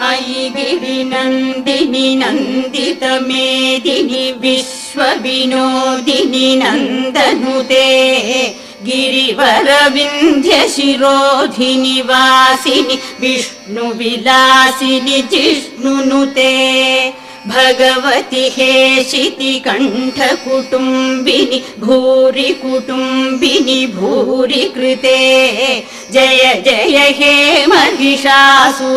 मयि गिरिनन्दिनि नन्दितमेदिनि विश्वविनोदिनि नन्दनुते गिरिवरविन्ध्यशिरोधिनि वासिनि विष्णुविलासिनि जिष्णुनुते भगवति हेशिति कण्ठकुटुम्बिनि भूरि कुटुम्बिनि भूरि कृते जय जय हे महिषासुरमर्दिनि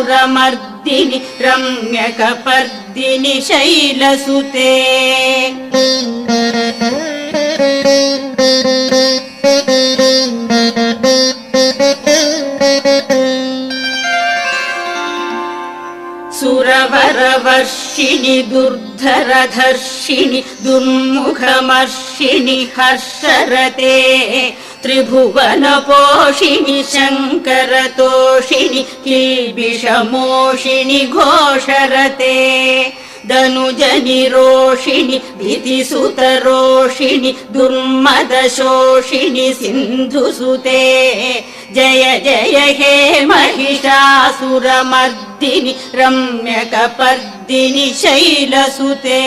रम्यकपर्दिनि शैलसुते सुरवरवर्षिणि दुर्धरधर्षिणि दुर्मुखमर्षिणि हर्षरते त्रिभुवनपोषिणि शङ्करतोषिणि किल्बिषमोषिणि घोषरते धनुजनिरोषिणि भीतिसुतरोषिणि दुर्मदशोषिणि सिन्धुसुते जय जय हे महिषासुरमर्दिनि रम्यकपर्दिनि शैलसुते